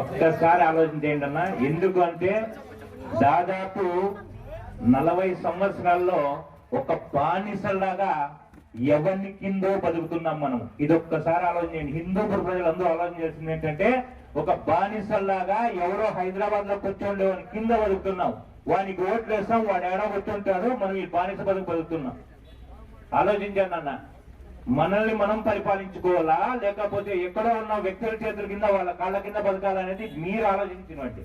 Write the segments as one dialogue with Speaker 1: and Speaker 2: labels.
Speaker 1: ఒక్కసారి ఆలోచించేయండి అన్న ఎందుకు అంటే దాదాపు నలభై సంవత్సరాల్లో ఒక బానిసలాగా ఎవరిని కిందో బతుకుతున్నాం మనం. ఇది ఒక్కసారి ఆలోచించండి హిందూపుర ప్రజలందరూ ఆలోచన చేసింది ఏంటంటే ఒక బానిసల్లాగా ఎవరో హైదరాబాద్లో కూర్చోండి వాని కింద బతుకుతున్నాం. వానికి ఓట్లు వేస్తాం వాడు ఏడో కూర్చుంటాడు మనం ఈ బానిస బతుకు బతుకుతున్నాం. ఆలోచించండి అన్న. మనల్ని మనం పరిపాలించుకోవాలా? లేకపోతే ఎక్కడో ఉన్న వ్యక్తుల చేతుల కింద వాళ్ళ కాళ్ళ కింద బతకాలనేది మీరు ఆలోచించినట్టు.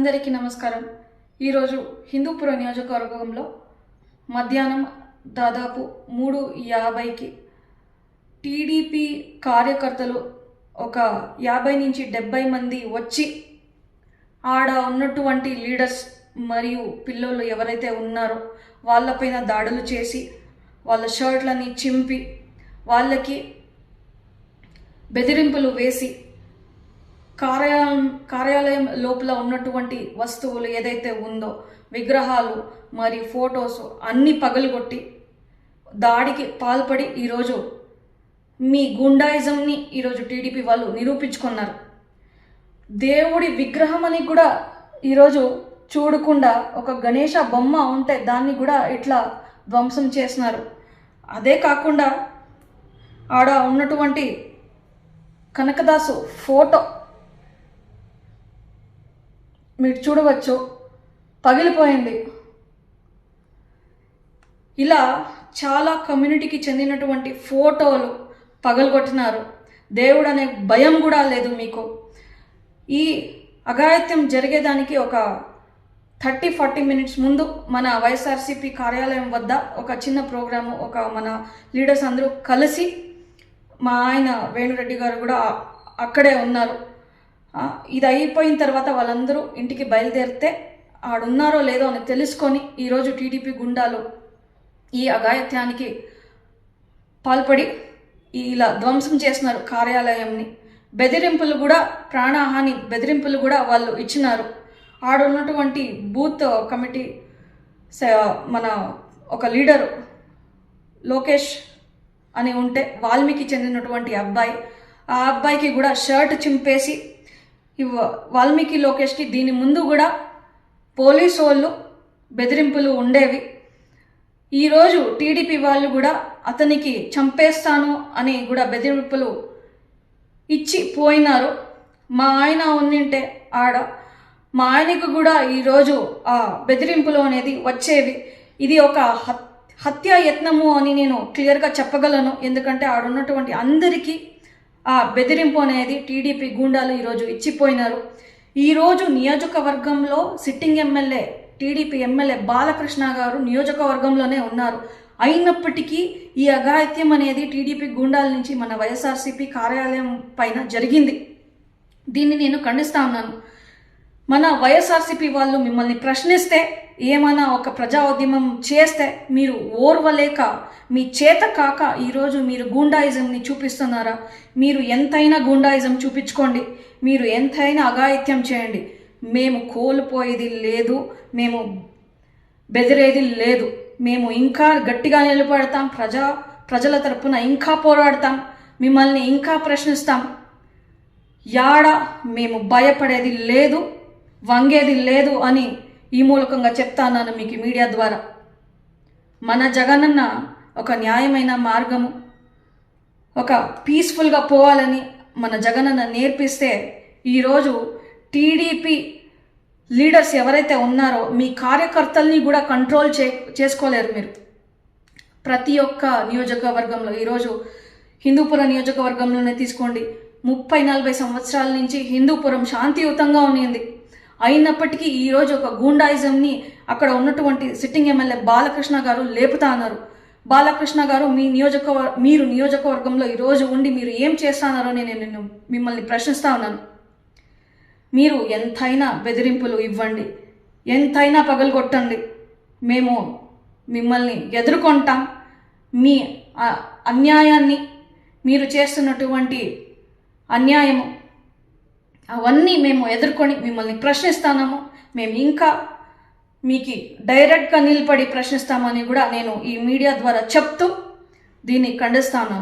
Speaker 2: అందరికీ నమస్కారం. ఈరోజు హిందూపుర నియోజకవర్గంలో మధ్యాహ్నం దాదాపు మూడు యాభైకి టీడీపీ కార్యకర్తలు ఒక యాభై నుంచి డెబ్బై మంది వచ్చి ఆడ ఉన్నటువంటి లీడర్స్ మరియు పిల్లలు ఎవరైతే ఉన్నారో వాళ్ళపైన దాడులు చేసి వాళ్ళ షర్ట్లని చింపి వాళ్ళకి బెదిరింపులు వేసి కార్యాలయం కార్యాలయం లోపల ఉన్నటువంటి వస్తువులు ఏదైతే ఉందో విగ్రహాలు మరి ఫొటోస్ అన్నీ పగలగొట్టి దాడికి పాల్పడి ఈరోజు మీ గుండాయిజంని ఈరోజు టీడీపీ వాళ్ళు నిరూపించుకున్నారు. దేవుడి విగ్రహం అని కూడా ఈరోజు చూడకుండా ఒక గణేష బొమ్మ ఉంటే దాన్ని కూడా ఇట్లా ధ్వంసం చేసినారు. అదే కాకుండా ఆడ ఉన్నటువంటి కనకదాసు ఫోటో మీరు చూడవచ్చు. పగిలిపోయింది. ఇలా చాలా కమ్యూనిటీకి చెందినటువంటి ఫోటోలు పగలగొట్టినారు. దేవుడు అనే భయం కూడా లేదు మీకు. ఈ అఘాయత్యం జరిగేదానికి ఒక థర్టీ ఫార్టీ మినిట్స్ ముందు మన వైఎస్ఆర్సీపీ కార్యాలయం వద్ద ఒక చిన్న ప్రోగ్రాము ఒక మన లీడర్స్ అందరూ కలిసి మా ఆయన వేణురెడ్డి గారు కూడా అక్కడే ఉన్నారు. ఇది అయిపోయిన తర్వాత వాళ్ళందరూ ఇంటికి బయలుదేరితే ఆడున్నారో లేదో అని తెలుసుకొని ఈరోజు టీడీపీ గుండాలు ఈ అఘాయిత్యానికి పాల్పడి ఇలా ధ్వంసం చేస్తున్నారు కార్యాలయంని. బెదిరింపులు కూడా ప్రాణహాని బెదిరింపులు కూడా వాళ్ళు ఇచ్చినారు. ఆడున్నటువంటి బూత్ కమిటీ మన ఒక లీడరు లోకేష్ అని ఉంటే వాల్మీకి చెందినటువంటి అబ్బాయి. ఆ అబ్బాయికి కూడా షర్ట్ చింపేసి వాల్మీకి లోకేష్కి దీని ముందు కూడా పోలీసు వాళ్ళు బెదిరింపులు ఉండేవి. ఈరోజు టీడీపీ వాళ్ళు కూడా అతనికి చంపేస్తాను అని కూడా బెదిరింపులు ఇచ్చి పోయినారు. మా ఆయన ఉన్నింటే ఆడ. మా ఆయనకు కూడా ఈరోజు ఆ బెదిరింపులు అనేది వచ్చేవి. ఇది ఒక హత్ యత్నము అని నేను క్లియర్గా చెప్పగలను. ఎందుకంటే ఆడున్నటువంటి అందరికీ ఆ బెదిరింపు అనేది టీడీపీ గూండాలు ఈరోజు ఇచ్చిపోయినారు. ఈరోజు నియోజకవర్గంలో sitting MLA TDP MLA Balakrishna garu నియోజకవర్గంలోనే ఉన్నారు. అయినప్పటికీ ఈ అఘాయిత్యం అనేది టీడీపీ గూండాల నుంచి మన వైఎస్ఆర్సీపీ కార్యాలయం పైన జరిగింది. దీన్ని నేను ఖండిస్తా ఉన్నాను. మన వైఎస్ఆర్సీపీ వాళ్ళు మిమ్మల్ని ప్రశ్నిస్తే ఏమైనా ఒక ప్రజా ఉద్యమం చేస్తే మీరు ఓర్వలేక మీ చేత కాక ఈరోజు మీరు గూండాయిజంని చూపిస్తున్నారా? మీరు ఎంతైనా గూండాయిజం చూపించుకోండి. మీరు ఎంతైనా అఘాయిత్యం చేయండి. మేము కోల్పోయేది లేదు మేము బెదిరేది లేదు. మేము ఇంకా గట్టిగా నిలబడతాం ప్రజా ప్రజల తరపున ఇంకా పోరాడతాం మిమ్మల్ని ఇంకా ప్రశ్నిస్తాం. యాడ మేము భయపడేది లేదు వంగేది లేదు అని ఈ మూలకంగా చెప్తాను మీకు మీడియా ద్వారా. మన జగనన్న ఒక న్యాయమైన మార్గము. ఒక పీస్ఫుల్గా పోవాలని మన జగనన్న నేర్పిస్తే ఈరోజు టీడీపీ లీడర్స్ ఎవరైతే ఉన్నారో మీ కార్యకర్తల్ని కూడా కంట్రోల్ చే చేసుకోలేరు మీరు. ప్రతి ఒక్క నియోజకవర్గంలో ఈరోజు హిందూపురం నియోజకవర్గంలోనే తీసుకోండి. ముప్పై నలభై సంవత్సరాల నుంచి హిందూపురం శాంతియుతంగా ఉన్నింది అయినప్పటికీ ఈరోజు ఒక గూండాయిజంని అక్కడ ఉన్నటువంటి సిట్టింగ్ ఎమ్మెల్యే బాలకృష్ణ గారు లేపుతా అన్నారు. బాలకృష్ణ గారు మీ నియోజకవర్ మీరు నియోజకవర్గంలో ఈరోజు ఉండి మీరు ఏం చేస్తున్నారో నేను నేను మిమ్మల్ని ప్రశ్నిస్తా ఉన్నాను. మీరు ఎంతైనా బెదిరింపులు ఇవ్వండి. ఎంతైనా పగలగొట్టండి మేము మిమ్మల్ని ఎదుర్కొంటాం. మీ అన్యాయాన్ని మీరు చేస్తున్నటువంటి అన్యాయము అవన్నీ మేము ఎదుర్కొని మిమ్మల్ని ప్రశ్నిస్తాము మేము ఇంకా మీకు డైరెక్ట్గా నిలబడి ప్రశ్నిస్తామని కూడా నేను ఈ మీడియా ద్వారా చెప్తూ దీన్ని ఖండిస్తాను.